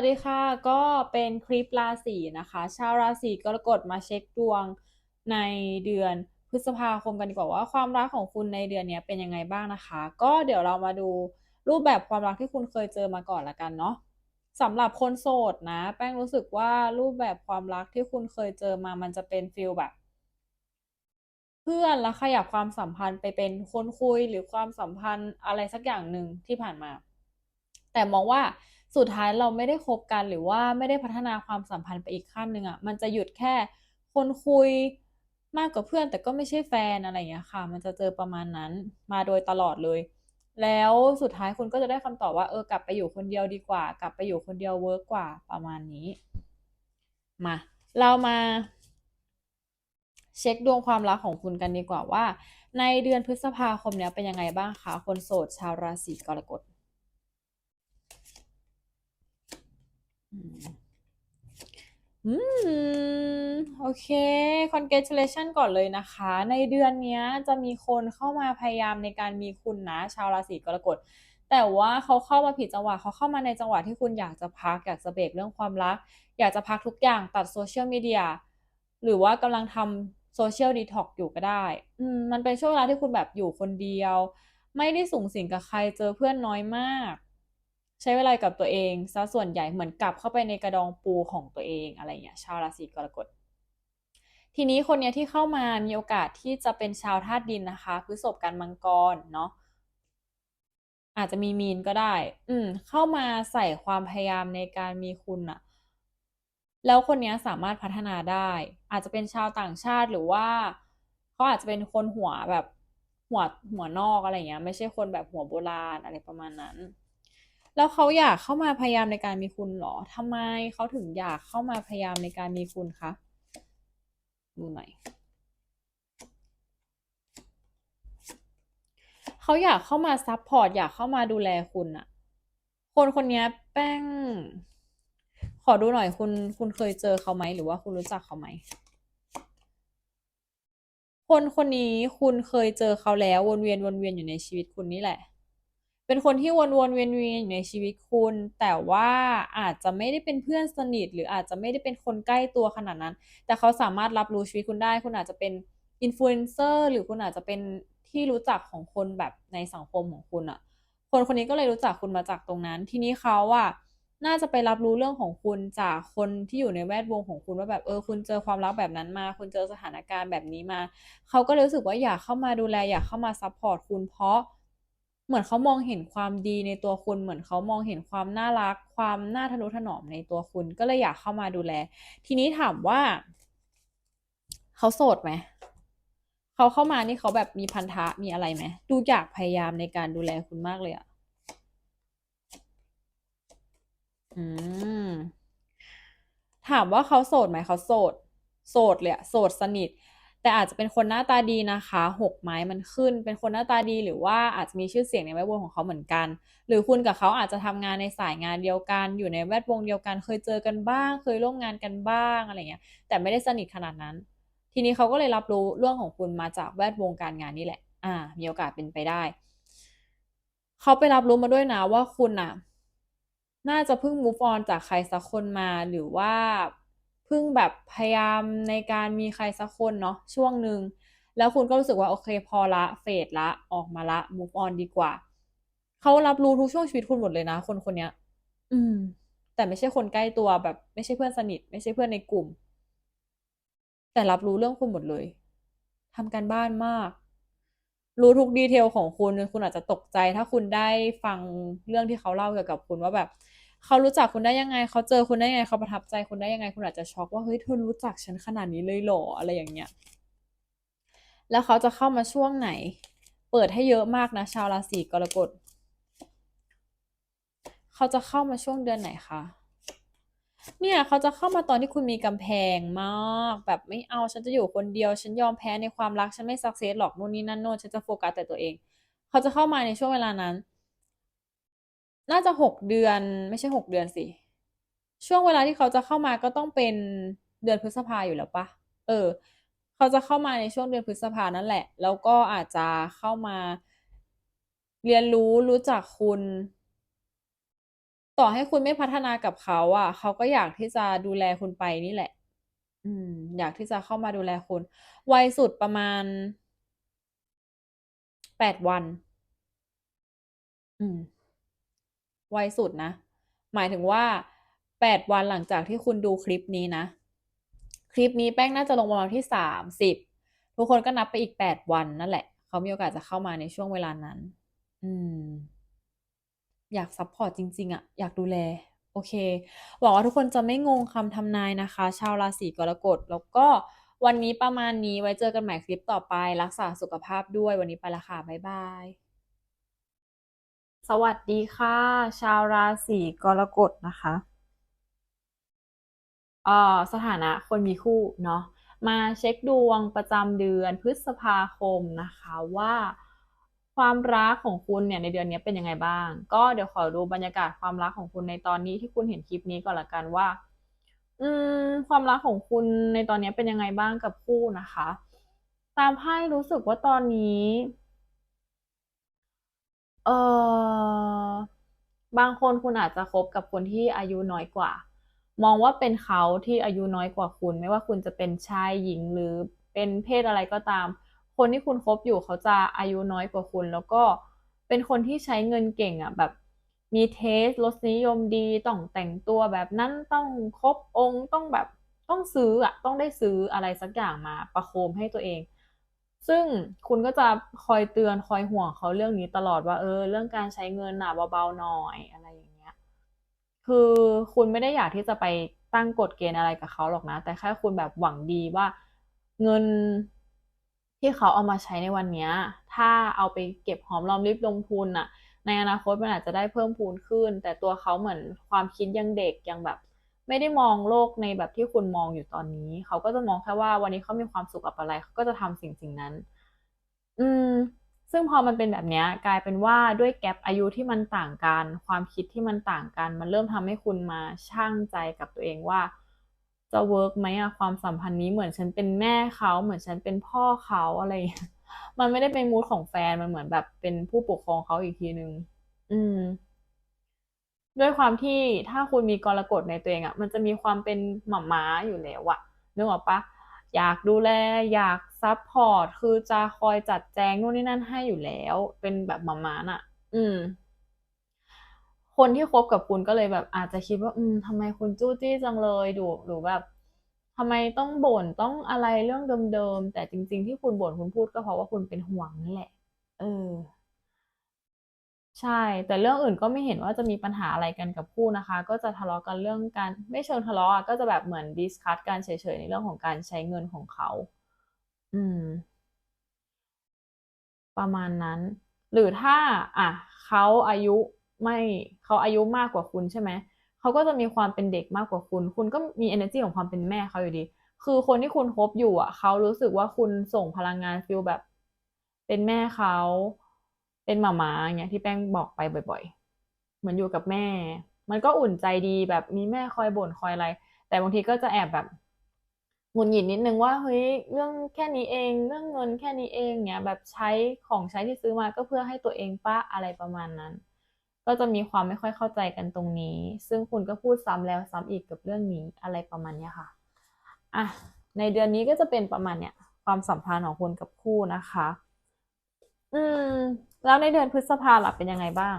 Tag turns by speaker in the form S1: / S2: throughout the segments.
S1: วัสดีค่ะ ก็เป็นคลิปราศีนะคะ ชาวราศีกรกฎมาเช็คดวงในเดือนพฤษภาคมกันดีกว่าว่าความรักของคุณในเดือนนี้เป็นยังไงบ้างนะคะ ก็เดี๋ยวเรามาดูรูปแบบความรักที่คุณเคยเจอมาก่อนละกันเนาะสำหรับคนโสดนะ แป้งรู้สึกว่ารูปแบบความรักที่คุณเคยเจอมามันจะเป็นฟิลแบบ เพื่อนแล้วขยับความสัมพันธ์ไปเป็นคนคุยหรือความสัมพันธ์อะไรสักอย่างหนึ่งที่ผ่านมา แต่มองว่า สุดท้ายเราไม่ได้คบกันหรือว่าไม่ได้พัฒนาความสัมพันธ์ไปอีกขั้นหนึ่งอะมันจะหยุดแค่คนคุยมากกว่าเพื่อน แต่ก็ไม่ใช่แฟนอะไรอย่างเงี้ยค่ะ มันจะเจอประมาณนั้นมาโดยตลอดเลย แล้วสุดท้ายคุณก็จะได้คำตอบว่าเออกลับไปอยู่คนเดียวดีกว่า กลับไปอยู่คนเดียวเวิร์กกว่าประมาณนี้มาเรามา เช็คดวงความรักของคุณกันดีกว่าว่า ในเดือนพฤษภาคมเนี้ยเป็นยังไงบ้างคะคนโสดชาวราศีกรกฎ อืม โอเค congratulation ก่อนเลยนะคะ ในเดือนนี้จะมีคนเข้ามาพยายามในการมีคุณนะ ชาวราศีกรกฎ แต่ว่าเขาเข้ามาผิดจังหวะเขาเข้ามาในจังหวะที่คุณอยากจะพัก อยากจะเบรกเรื่องความรัก อยากจะพักทุกอย่างตัดโซเชียลมีเดียหรือว่ากำลังทำโซเชียลดีท็อกอยู่ก็ได้ อืม มันเป็นช่วงเวลาที่คุณแบบอยู่คนเดียว ไม่ได้สูงสิงกับใครเจอเพื่อนน้อยมาก ใช้เวลากับตัวเองซะส่วนใหญ่เหมือนกลับเข้าไปในกระดองปูของตัวเองอะไรอย่างเงี้ยชาวราศีกรกฎทีนี้คนเนี้ยที่เข้ามามีโอกาสที่จะเป็นชาวธาตุดินนะคะพฤษภกันมังกรเนาะอาจจะมีมีนก็ได้ อืม เข้ามาใส่ความพยายามในการมีคุณอะแล้วคนเนี้ยสามารถพัฒนาได้ อาจจะเป็นชาวต่างชาติหรือว่าเขาอาจจะเป็นคนหัวแบบหัวหัวนอกอะไรเงี้ย ไม่ใช่คนแบบหัวโบราณอะไรประมาณนั้น แล้วเขาอยากเข้ามาพยายามในการมีคุณเหรอทำไมเขาถึงอยากเข้ามาพยายามในการมีคุณคะดูหน่อยเขาอยากเข้ามาซัพพอร์ตอยากเข้ามาดูแลคุณอะคนคนนี้แป้ง ขอดูหน่อยคุณคุณเคยเจอเขาไหมหรือว่าคุณรู้จักเขาไหมคนคนนี้คุณเคยเจอเขาแล้ววนเวียนวนเวียนอยู่ในชีวิตคุณนี่แหละ เป็นคนที่วนวนเวียนเวียนอยู่ในชีวิตคุณ แต่ว่าอาจจะไม่ได้เป็นเพื่อนสนิท หรืออาจจะไม่ได้เป็นคนใกล้ตัวขนาดนั้น แต่เขาสามารถรับรู้ชีวิตคุณได้ คุณอาจจะเป็นอินฟลูเอนเซอร์หรือคุณอาจจะเป็นที่รู้จักของคนแบบในสังคมของคุณอะคนคนนี้ก็เลยรู้จักคุณมาจากตรงนั้น ทีนี้เขาอะน่าจะไปรับรู้เรื่องของคุณจากคนที่อยู่ในแวดวงของคุณว่าแบบเออคุณเจอความรักแบบนั้นมา คุณเจอสถานการณ์แบบนี้มา เขาก็รู้สึกว่าอยากเข้ามาดูแลอยากเข้ามาซัพพอร์ตคุณเพราะ เหมือนเขามองเห็นความดีในตัวคุณ เหมือนเขามองเห็นความน่ารัก ความน่าทะนุถนอมในตัวคุณ ก็เลยอยากเข้ามาดูแล ทีนี้ถามว่าเขาโสดไหมเขาเข้ามานี่เขาแบบมีพันธะมีอะไรไหมดูอยากพยายามในการดูแลคุณมากเลยอะอืมถามว่าเขาโสดไหมเขาโสด โสดเลยอะโสดสนิท แต่อาจจะเป็นคนหน้าตาดีนะคะหกไม้มันขึ้น เป็นคนหน้าตาดีหรือว่าอาจจะมีชื่อเสียงในแวดวงของเขาเหมือนกัน หรือคุณกับเขาอาจจะทำงานในสายงานเดียวกัน อยู่ในแวดวงเดียวกัน เคยเจอกันบ้าง เคยร่วมงานกันบ้างอะไรเงี้ย แต่ไม่ได้สนิทขนาดนั้น ทีนี้เขาก็เลยรับรู้เรื่องของคุณมาจากแวดวงการงานนี่แหละ อ่า มีโอกาสเป็นไปได้ เขาไปรับรู้มาด้วยนะว่าคุณอะน่าจะเพิ่ง move on จากใครสักคนมาหรือว่า เพิ่งแบบพยายามในการมีใครสักคนเนาะช่วงหนึ่งแล้วคุณก็รู้สึกว่าโอเคพอละเฟดละออกมาละ move on ดีกว่า เขารับรู้ทุกช่วงชีวิตคุณหมดเลยนะ คนคนนี้อืม แต่ไม่ใช่คนใกล้ตัวแบบ ไม่ใช่เพื่อนสนิท ไม่ใช่เพื่อนในกลุ่ม แต่รับรู้เรื่องคุณหมดเลยทำการบ้านมาก รู้ทุกดีเทลของคุณคุณอาจจะตกใจ ถ้าคุณได้ฟังเรื่องที่เขาเล่าเกี่ยวกับคุณว่าแบบ เขารู้จักคุณได้ยังไง เขาเจอคุณได้ยังไง เขาประทับใจคุณได้ยังไง คุณอาจจะช็อกว่าเฮ้ยเธอรู้จักฉันขนาดนี้เลยเหรออะไรอย่างเงี้ย แล้วเขาจะเข้ามาช่วงไหน เปิดให้เยอะมากนะ ชาวราศีกรกฎ เขาจะเข้ามาช่วงเดือนไหนคะเนี่ยเขาจะเข้ามาตอนที่คุณมีกำแพงมาก แบบไม่เอาฉันจะอยู่คนเดียว ฉันยอมแพ้ในความรักฉันไม่สักเซสหรอกนู่นนี่นั่นโน่นฉันจะโฟกัสแต่ตัวเอง เขาจะเข้ามาในช่วงเวลานั้น น่าจะหกเดือนไม่ใช่หกเดือนสิ ช่วงเวลาที่เขาจะเข้ามาก็ต้องเป็นเดือนพฤษภาอยู่แล้วปะเออ เขาจะเข้ามาในช่วงเดือนพฤษภานั่นแหละ แล้วก็อาจจะเข้ามาเรียนรู้รู้จักคุณ ต่อให้คุณไม่พัฒนากับเขาอะ เขาก็อยากที่จะดูแลคุณไปนี่แหละ อืม อยากที่จะเข้ามาดูแลคุณวัยสุดประมาณแปดวัน อืม ไวสุดนะ หมายถึงว่าแปดวันหลังจากที่คุณดูคลิปนี้นะ คลิปนี้แป้งน่าจะลงประมาณที่สามสิบทุกคนก็นับไปอีกแปดวันนั่นแหละ เขามีโอกาสจะเข้ามาในช่วงเวลานั้น อืม อยากซัพพอร์ตจริง ๆอะอยากดูแล โอเค หวังว่าทุกคนจะไม่งงคำทำนายนะคะ ชาวราศีกรกฎ แล้วก็วันนี้ประมาณนี้ไว้เจอกันใหม่คลิปต่อไป รักษาสุขภาพด้วยวันนี้ไปละค่ะ บ๊ายบาย สวัสดีค่ะ ชาวราศีกรกฎนะคะเอ่อสถานะคนมีคู่เนาะมาเช็คดวงประจำเดือนพฤษภาคมนะคะว่าความรักของคุณเนี่ยในเดือนนี้เป็นยังไงบ้าง ก็เดี๋ยวขอดูบรรยากาศความรักของคุณในตอนนี้ที่คุณเห็นคลิปนี้ก่อนละกันว่า อืม ความรักของคุณในตอนนี้เป็นยังไงบ้างกับคู่นะคะ ตามไพ่รู้สึกว่าตอนนี้ เออบางคนคุณอาจจะคบกับคนที่อายุน้อยกว่า มองว่าเป็นเขาที่อายุน้อยกว่าคุณ ไม่ว่าคุณจะเป็นชายหญิงหรือเป็นเพศอะไรก็ตาม คนที่คุณคบอยู่เขาจะอายุน้อยกว่าคุณ แล้วก็เป็นคนที่ใช้เงินเก่งอะแบบมีเทสรสนิยมดีต้องแต่งตัวแบบนั้นต้องครบองค์ต้องแบบต้องซื้ออะต้องได้ซื้ออะไรสักอย่างมาประโคมให้ตัวเอง ซึ่งคุณก็จะคอยเตือนคอยห่วงเขาเรื่องนี้ตลอดว่าเออ เรื่องการใช้เงินน่ะเบาๆหน่อยอะไรอย่างเงี้ย คือคุณไม่ได้อยากที่จะไปตั้งกฎเกณฑ์อะไรกับเขาหรอกนะ แต่แค่คุณแบบหวังดีว่าเงินที่เขาเอามาใช้ในวันนี้ ถ้าเอาไปเก็บหอมรอมริบลงทุนน่ะ ในอนาคตมันอาจจะได้เพิ่มพูนขึ้น แต่ตัวเขาเหมือนความคิดยังเด็กยังแบบ ไม่ได้มองโลกในแบบที่คุณมองอยู่ตอนนี้ เขาก็จะมองแค่ว่าวันนี้เขามีความสุขกับอะไร เขาก็จะทำสิ่งสิ่งนั้น อืม ซึ่งพอมันเป็นแบบนี้กลายเป็นว่าด้วยแกปอายุที่มันต่างกัน ความคิดที่มันต่างกัน มันเริ่มทำให้คุณมาชั่งใจกับตัวเองว่าจะเวิร์กไหมอะความสัมพันธ์นี้เหมือนฉันเป็นแม่เขาเหมือนฉันเป็นพ่อเขาอะไร มันไม่ได้เป็นมูดของแฟนมันเหมือนแบบเป็นผู้ปกครองเขาอีกทีนึง อืม ด้วยความที่ถ้าคุณมีกรกฎในตัวเองอะมันจะมีความเป็นหม่าม้าอยู่แล้วอะนึกออกปะอยากดูแลอยากซัพพอร์ตคือจะคอยจัดแจงนู่นนี่นั่นให้อยู่แล้ว เป็นแบบหม่าม้าน่ะ อืม คนที่คบกับคุณก็เลยแบบ อาจจะคิดว่า อืมทำไมคุณจู้จี้จังเลยดูหรือแบบทำไมต้องบ่นต้องอะไรเรื่องเดิมๆแต่จริง ๆ ที่คุณบ่นคุณพูดก็เพราะว่าคุณเป็นห่วงนั่นแหละ เออ ใช่ แต่เรื่องอื่นก็ไม่เห็นว่าจะมีปัญหาอะไรกันกับคู่นะคะ ก็จะทะเลาะกันเรื่องการไม่เชิงทะเลาะก็จะแบบเหมือนดิสคัสกันเฉยๆในเรื่องของการใช้เงินของเขา อืม ประมาณนั้น หรือถ้า อะเขาอายุไม่เขาอายุมากกว่าคุณใช่ไหมเขาก็จะมีความเป็นเด็กมากกว่าคุณ คุณก็มี energy ของความเป็นแม่เขาอยู่ดี คือคนที่คุณคบอยู่อะเขารู้สึกว่าคุณส่งพลังงานฟิลแบบ เป็นแม่เขา เป็นหมาม้าอย่างเงี้ยที่แป้งบอกไปบ่อย ๆ เหมือนอยู่กับแม่ มันก็อุ่นใจดีแบบมีแม่คอยบ่นคอยอะไร แต่บางทีก็จะแอบแบบหงุดหงิดนิดนึงว่าเฮ้ยเรื่องแค่นี้เองเรื่องเงินแค่นี้เองเนี้ยแบบใช้ของใช้ที่ซื้อมาก็เพื่อให้ตัวเองป้าอะไรประมาณนั้น ก็จะมีความไม่ค่อยเข้าใจกันตรงนี้ ซึ่งคุณก็พูดซ้ำแล้วซ้ำอีกกับเรื่องนี้อะไรประมาณเนี้ยค่ะอะในเดือนนี้ก็จะเป็นประมาณเนี้ยความสัมพันธ์ของคุณกับคู่นะคะ อืม แล้วในเดือนพฤษภาหล่ะเป็นยังไงบ้าง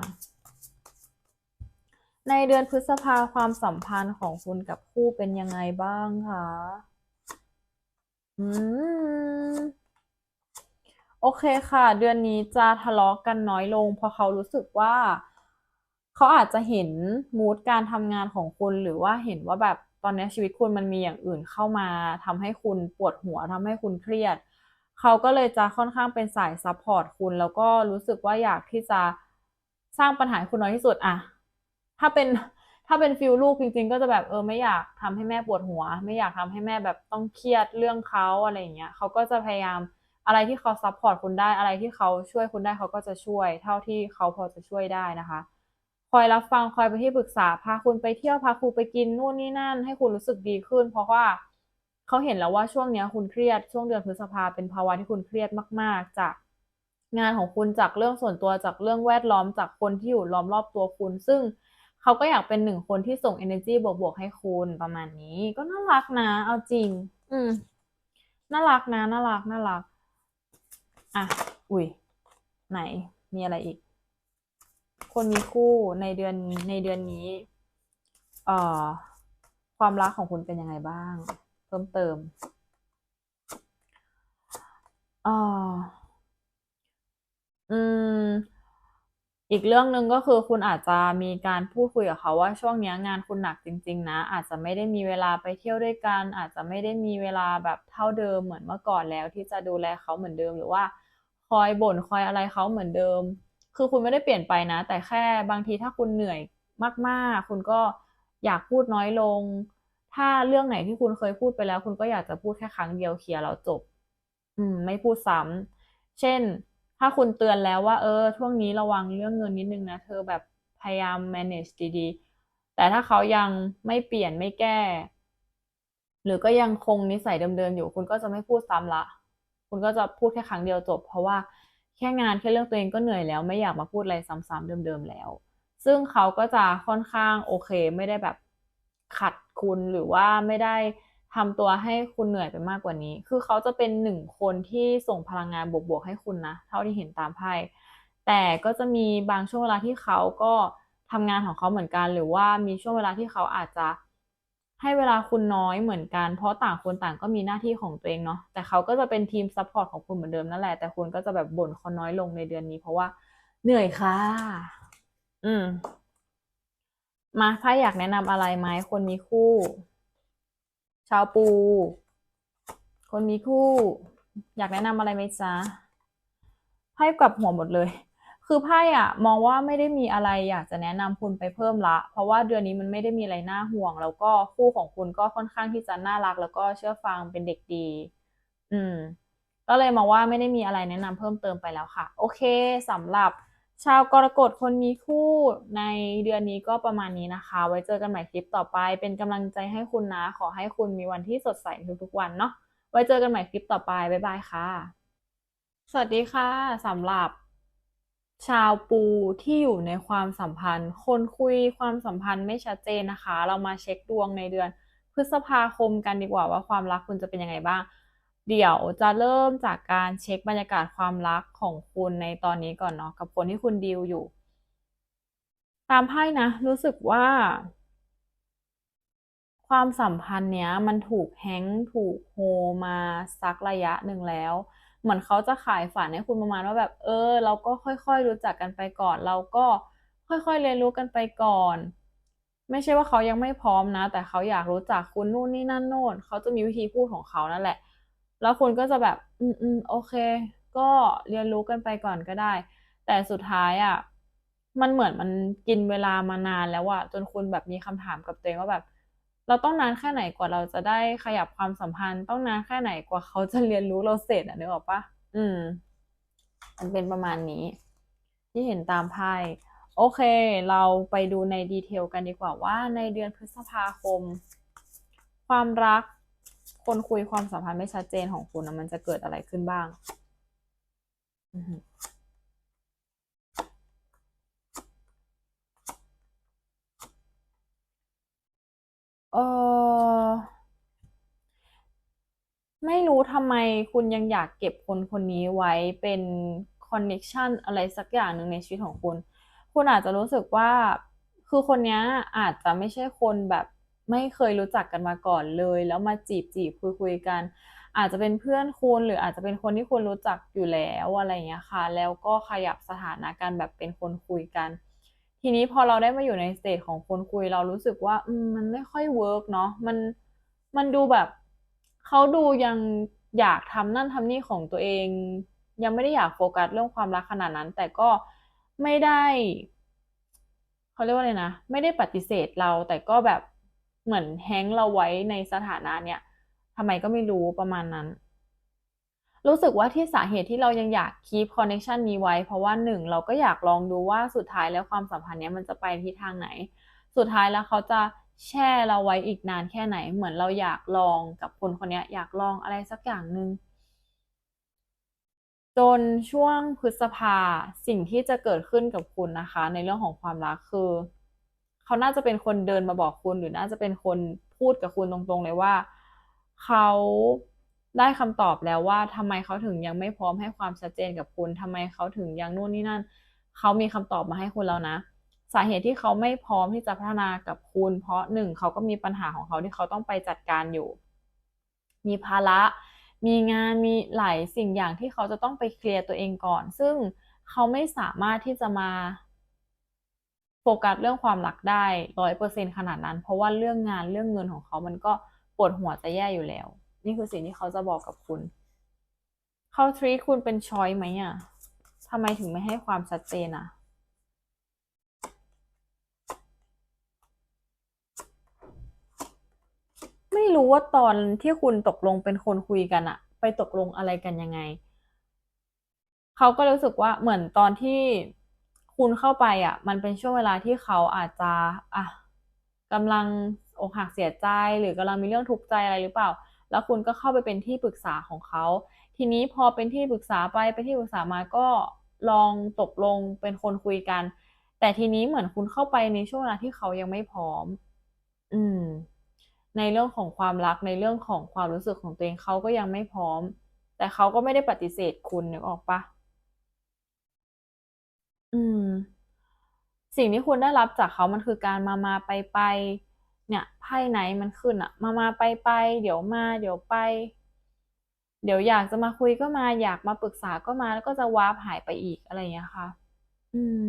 S1: ในเดือนพฤษภาความสัมพันธ์ของคุณกับคู่เป็นยังไงบ้างคะอืมโอเคค่ะ เดือนนี้จะทะเลาะกันน้อยลง เพราะเขารู้สึกว่า เขาอาจจะเห็นมูดการทำงานของคุณหรือว่าเห็นว่าแบบตอนนี้ชีวิตคุณมันมีอย่างอื่นเข้ามาทำให้คุณปวดหัวทำให้คุณเครียด เขาก็เลยจะค่อนข้างเป็นสายซัพพอร์ตคุณ แล้วก็รู้สึกว่าอยากที่จะสร้างปัญหาคุณน้อยที่สุดอะถ้าเป็นถ้าเป็นฟิลลูกจริง ๆ ก็จะแบบเออไม่อยากทำให้แม่ปวดหัว ไม่อยากทำให้แม่แบบต้องเครียดเรื่องเขาอะไรอย่างเงี้ยเขาก็จะพยายามอะไรที่เขาซัพพอร์ตคุณได้อะไรที่เขาช่วยคุณได้เขาก็จะช่วย เท่าที่เขาพอจะช่วยได้นะคะคอยรับฟังคอยไปที่ปรึกษาพาคุณไปเที่ยวพาคุณไปกินนู่นนี่นั่น ให้คุณรู้สึกดีขึ้น เพราะว่า เขาเห็นแล้วว่าช่วงนี้คุณเครียดช่วงเดือนพฤษภาเป็นภาวะที่คุณเครียดมาก ๆ จากงานของคุณจากเรื่องส่วนตัวจากเรื่องแวดล้อมจากคนที่อยู่ล้อมรอบตัวคุณ ซึ่งเขาก็อยากเป็นหนึ่งคนที่ส่ง energy บวกๆให้คุณประมาณนี้ ก็น่ารักนะ เอาจริง อืมน่ารักนะน่ารักน่ารัก อะ อุ้ยไหน มีอะไรอีก คนมีคู่ในเดือนในเดือนนี้ เอ่อ ความรักของคุณเป็นยังไงบ้าง เพิ่มเติมอ่ออืม อีกเรื่องหนึ่งก็คือคุณอาจจะมีการพูดคุยกับเขาว่าช่วงนี้งานคุณหนักจริง ๆ นะ อาจจะไม่ได้มีเวลาไปเที่ยวด้วยกัน อาจจะไม่ได้มีเวลาแบบเท่าเดิมเหมือนเมื่อก่อนแล้ว ที่จะดูแลเขาเหมือนเดิมหรือว่าคอยบ่นคอยอะไรเขาเหมือนเดิม คือคุณไม่ได้เปลี่ยนไปนะ แต่แค่บางทีถ้าคุณเหนื่อยมาก ๆ คุณก็อยากพูดน้อยลง ถ้าเรื่องไหนที่คุณเคยพูดไปแล้ว คุณก็อยากจะพูดแค่ครั้งเดียวเคลียร์แล้วจบ อืม ไม่พูดซ้ำเช่น ถ้าคุณเตือนแล้วว่า เออช่วงนี้ระวังเรื่องเงินนิดนึงนะเธอแบบพยายาม manage ดีๆ แต่ถ้าเขายังไม่เปลี่ยนไม่แก้ หรือก็ยังคงนิสัยเดิมๆอยู่ คุณก็จะไม่พูดซ้ำละ คุณก็จะพูดแค่ครั้งเดียวจบ เพราะว่าแค่งานแค่เรื่องตัวเองก็เหนื่อยแล้ว ไม่อยากมาพูดอะไรซ้ำๆเดิมๆแล้ว ซึ่งเขาก็จะค่อนข้างโอเค ไม่ได้แบบขัด คุณหรือว่าไม่ได้ทำตัวให้คุณเหนื่อยไปมากกว่านี้ คือเขาจะเป็นหนึ่งคนที่ส่งพลังงานบวกๆให้คุณนะ เท่าที่เห็นตามไพ่ แต่ก็จะมีบางช่วงเวลาที่เขาก็ทำงานของเขาเหมือนกัน หรือว่ามีช่วงเวลาที่เขาอาจจะให้เวลาคุณน้อยเหมือนกัน เพราะต่างคนต่างก็มีหน้าที่ของตัวเองเนาะ แต่เขาก็จะเป็นทีมซัพพอร์ตของคุณเหมือนเดิมนั่นแหละ แต่คุณก็จะแบบบ่นเขาน้อยลงในเดือนนี้ เพราะว่าเหนื่อยค่ะ อืม มาไพ่อยากแนะนำอะไรไหมคนมีคู่ ชาวปู คนมีคู่ อยากแนะนำอะไรไหมจ๊ะไพ่กลับหัวหมดเลย คือไพ่อะมองว่าไม่ได้มีอะไรอยากจะแนะนำคุณไปเพิ่มละ เพราะว่าเดือนนี้มันไม่ได้มีอะไรน่าห่วง แล้วก็คู่ของคุณก็ค่อนข้างที่จะน่ารัก แล้วก็เชื่อฟังเป็นเด็กดี อืม ก็เลยมองว่าไม่ได้มีอะไรแนะนำเพิ่มเติมไปแล้วค่ะ โอเคสำหรับ ชาวกรกฎคนมีคู่ในเดือนนี้ก็ประมาณนี้นะคะ ไว้เจอกันใหม่คลิปต่อไป เป็นกำลังใจให้คุณนะ ขอให้คุณมีวันที่สดใสทุกๆวันเนาะ ไว้เจอกันใหม่คลิปต่อไป บ๊ายบายค่ะ สวัสดีค่ะสำหรับ ชาวปูที่อยู่ในความสัมพันธ์ คนคุยความสัมพันธ์ไม่ชัดเจนนะคะ เรามาเช็คดวงในเดือน พฤษภาคมกันดีกว่าว่าความรักคุณจะเป็นยังไงบ้าง เดี๋ยวจะเริ่มจากการเช็คบรรยากาศความรักของคุณในตอนนี้ก่อนเนาะกับคนที่คุณดีลอยู่ ตามไพ่นะ รู้สึกว่า ความสัมพันธ์เนี้ย มันถูกแฮงก์ถูกโฮมาสักระยะหนึ่งแล้ว เหมือนเขาจะขายฝันให้คุณประมาณว่าแบบ เออ เราก็ค่อยๆรู้จักกันไปก่อน เราก็ค่อยๆเรียนรู้กันไปก่อนไม่ใช่ว่าเขายังไม่พร้อมนะ แต่เขาอยากรู้จักคุณนู่นนี่นั่นโน่นเขาจะมีวิธีพูดของเขานั่นแหละ แล้วคุณก็จะแบบ อืมอืมโอเค ก็เรียนรู้กันไปก่อนก็ได้ แต่สุดท้ายอะ มันเหมือนมันกินเวลามานานแล้วอะจนคุณแบบมีคำถามกับตัวเองว่าแบบ เราต้องนานแค่ไหนกว่าเราจะได้ขยับความสัมพันธ์ ต้องนานแค่ไหนกว่าเขาจะเรียนรู้เราเสร็จอะนึกออกปะอืม มันเป็นประมาณนี้ ที่เห็นตามไพ่โอเค เราไปดูในดีเทลกันดีกว่าว่าในเดือนพฤษภาคม ความรัก คนคุยความสัมพันธ์ไม่ชัดเจนของคุณนะมันจะเกิดอะไรขึ้นบ้างอือหือเออไม่รู้ทำไมคุณยังอยากเก็บคนคนนี้ไว้เป็นคอนเน็กชันอะไรสักอย่างหนึ่งในชีวิตของคุณ คุณอาจจะรู้สึกว่าคือคนนี้อาจจะไม่ใช่คนแบบ ไม่เคยรู้จักกันมาก่อนเลย แล้วมาจีบจีบคุยคุยกัน อาจจะเป็นเพื่อนคุณหรืออาจจะเป็นคนที่คุณรู้จักอยู่แล้วอะไรอย่างเงี้ยค่ะ แล้วก็ขยับสถานะกันแบบเป็นคนคุยกัน ทีนี้พอเราได้มาอยู่ในสเตจของคนคุยเรารู้สึกว่าอืมมันไม่ค่อยเวิร์กเนาะมันมันดูแบบเขาดูยังอยากทำนั่นทำนี่ของตัวเอง ยังไม่ได้อยากโฟกัสเรื่องความรักขนาดนั้น แต่ก็ไม่ได้เขาเรียกว่าอะไรนะ ไม่ได้ปฏิเสธเราแต่ก็แบบ เหมือนแฮงเราไว้ในสถานะเนี้ยทำไมก็ไม่รู้ประมาณนั้น รู้สึกว่าที่สาเหตุที่เรายังอยากคีปคอนเน c ชันนี้ไว้ เพราะว่าหนึ่งเราก็อยากลองดูว่าสุดท้ายแล้วความสัมพันธ์เนี้ยมันจะไปทิศทางไหน สุดท้ายแล้วเขาจะแช่เราไว้อีกนานแค่ไหน เหมือนเราอยากลองกับคนคนนี้อยากลองอะไรสักอย่างหนึ่งจนช่วงพฤษภาสิ่งที่จะเกิดขึ้นกับคุณนะคะ ในเรื่องของความรักคือ เขาน่าจะเป็นคนเดินมาบอกคุณ หรือน่าจะเป็นคนพูดกับคุณตรงๆเลยว่า เขาได้คำตอบแล้วว่าทำไมเขาถึงยังไม่พร้อมให้ความชัดเจนกับคุณทำไมเขาถึงยังนู่นนี่นั่น เขามีคำตอบมาให้คุณแล้วนะ สาเหตุที่เขาไม่พร้อมที่จะพัฒนากับคุณ เพราะหนึ่งเขาก็มีปัญหาของเขาที่เขาต้องไปจัดการอยู่ มีภาระ มีงานมีหลายสิ่งอย่างที่เขาจะต้องไปเคลียร์ตัวเองก่อน ซึ่งเขาไม่สามารถที่จะมา โฟกัสเรื่องความรักได้ร้อยเปอร์เซ็นขนาดนั้น เพราะว่าเรื่องงานเรื่องเงินของเขามันก็ปวดหัวจะแย่อยู่แล้ว นี่คือสิ่งที่เขาจะบอกกับคุณ เขาทรีคุณเป็นช้อยไหมอะทำไมถึงไม่ให้ความชัดเจนอะไม่รู้ว่าตอนที่คุณตกลงเป็นคนคุยกันอะไปตกลงอะไรกันยังไง เขาก็รู้สึกว่าเหมือนตอนที่ คุณเข้าไปอะ มันเป็นช่วงเวลาที่เขาอาจจะอะกำลังอกหักเสียใจหรือกำลังมีเรื่องทุกข์ใจอะไรหรือเปล่า แล้วคุณก็เข้าไปเป็นที่ปรึกษาของเขา ทีนี้พอเป็นที่ปรึกษาไปไปนที่ปรึกษามาก็ลองตกลงเป็นคนคุยกัน แต่ทีนี้เหมือนคุณเข้าไปในช่วงเวลาที่เขายังไม่พร้อม อืม ในเรื่องของความรักในเรื่องของความรู้สึกของตัวเองเขาก็ยังไม่พร้อม แต่เขาก็ไม่ได้ปฏิเสธคุณนึกออกปะ อืม สิ่งที่คุณได้รับจากเขามันคือการมามาไปไปเนี่ยไพ่ไหนมันขึ้นอะมามาไปไปเดี๋ยวมา เดี๋ยวไป เดี๋ยวอยากจะมาคุยก็มาอยากมาปรึกษาก็มาแล้วก็จะวาร์ปหายไปอีกอะไรอย่างเงี้ยค่ะ อืม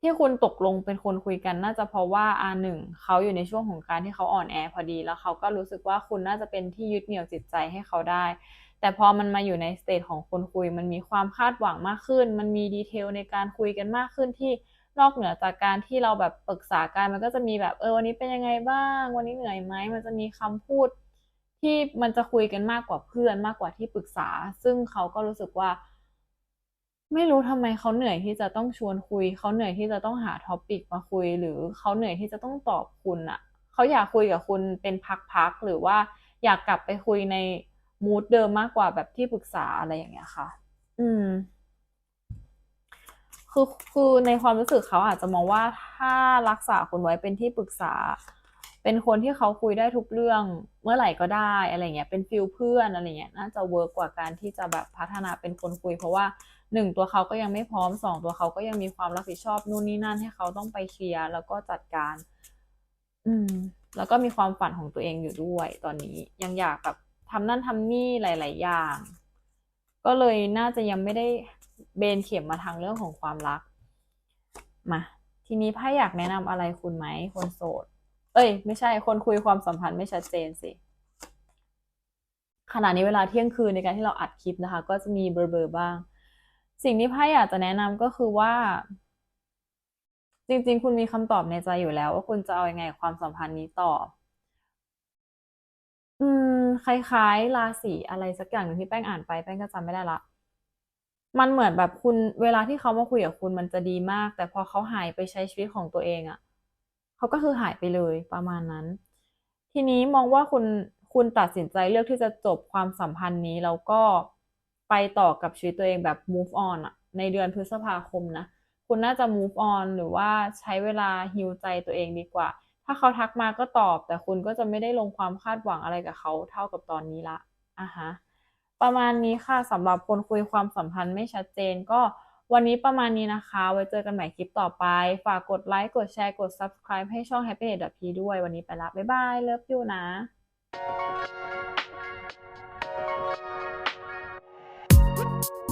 S1: ที่คุณตกลงเป็นคนคุยกันน่าจะเพราะว่าอาหนึ่งเขาอยู่ในช่วงของการที่เขาอ่อนแอพอดี แล้วเขาก็รู้สึกว่าคุณน่าจะเป็นที่ยึดเหนี่ยวจิตใจให้เขาได้ แต่พอมันมาอยู่ในสเตจของคนคุย มันมีความคาดหวังมากขึ้น มันมีดีเทลในการคุยกันมากขึ้นที่นอกเหนือจากการที่เราแบบปรึกษากันมันก็จะมีแบบเออวันนี้เป็นยังไงบ้าง วันนี้เหนื่อยไหมมันจะมีคำพูดที่มันจะคุยกันมากกว่าเพื่อนมากกว่าที่ปรึกษา ซึ่งเขาก็รู้สึกว่า ไม่รู้ทำไมเขาเหนื่อยที่จะต้องชวนคุย เขาเหนื่อยที่จะต้องหาท็อปิกมาคุย หรือเขาเหนื่อยที่จะต้องตอบคุณอะเขาอยากคุยกับคุณเป็นพักๆหรือว่าอยากกลับไปคุยใน มูดเดิมมากกว่าแบบที่ปรึกษาอะไรอย่างเงี้ยค่ะ อืม คือคือในความรู้สึกเขาอาจจะมองว่าถ้ารักษาคุณไว้เป็นที่ปรึกษา เป็นคนที่เขาคุยได้ทุกเรื่องเมื่อไหร่ก็ได้อะไรเงี้ย เป็นฟิลเพื่อนอะไรเงี้ยน่าจะเวิร์กกว่าการที่จะแบบพัฒนาเป็นคนคุย เพราะว่าหนึ่งตัวเขาก็ยังไม่พร้อมสองตัวเขาก็ยังมีความรับผิดชอบนู่นนี่นั่นให้เขาต้องไปเคลียร์แล้วก็จัดการ อืม แล้วก็มีความฝันของตัวเองอยู่ด้วย ตอนนี้ยังอยากแบบ ทำนั่นทำนี่หลาย ๆ อย่าง ก็เลยน่าจะยังไม่ได้เบนเข็มมาทางเรื่องของความรัก มา ทีนี้ไพ่อยากแนะนำอะไรคุณไหมคนโสด เอ้ย ไม่ใช่คนคุยความสัมพันธ์ไม่ชัดเจนสิขณะนี้เวลาเที่ยงคืนในการที่เราอัดคลิปนะคะ ก็จะมีเบอร์เบอร์บ้าง สิ่งที่ไพ่อยากจะแนะนำก็คือว่า จริง ๆ คุณมีคำตอบในใจอยู่แล้ว ว่าคุณจะเอาอยัางไงความสัมพันธ์นี้ต่อ คล้ายๆราศีอะไรสักอย่างหนึ่งที่แป้งอ่านไปแป้งก็จำไม่ได้ละ มันเหมือนแบบคุณเวลาที่เขามาคุยกับคุณมันจะดีมาก แต่พอเขาหายไปใช้ชีวิตของตัวเองอะเขาก็คือหายไปเลยประมาณนั้น ทีนี้มองว่าคุณคุณตัดสินใจเลือกที่จะจบความสัมพันธ์นี้แล้วก็ไปต่อกับชีวิตตัวเองแบบ move on อะในเดือนพฤษภาคมนะ คุณน่าจะ move on หรือว่าใช้เวลาฮิวใจตัวเองดีกว่า ถ้าเขาทักมาก็ตอบ แต่คุณก็จะไม่ได้ลงความคาดหวังอะไรกับเขาเท่ากับตอนนี้ละอะฮะประมาณนี้ค่ะสำหรับคนคุยความสัมพันธ์ไม่ชัดเจนก็วันนี้ประมาณนี้นะคะ ไว้เจอกันใหม่คลิปต่อไป ฝากกดไลค์ กดแชร์ กด subscribe ให้ช่อง Happy Net P ด้วย วันนี้ไปละ บ๊ายบาย เลิฟยูนะ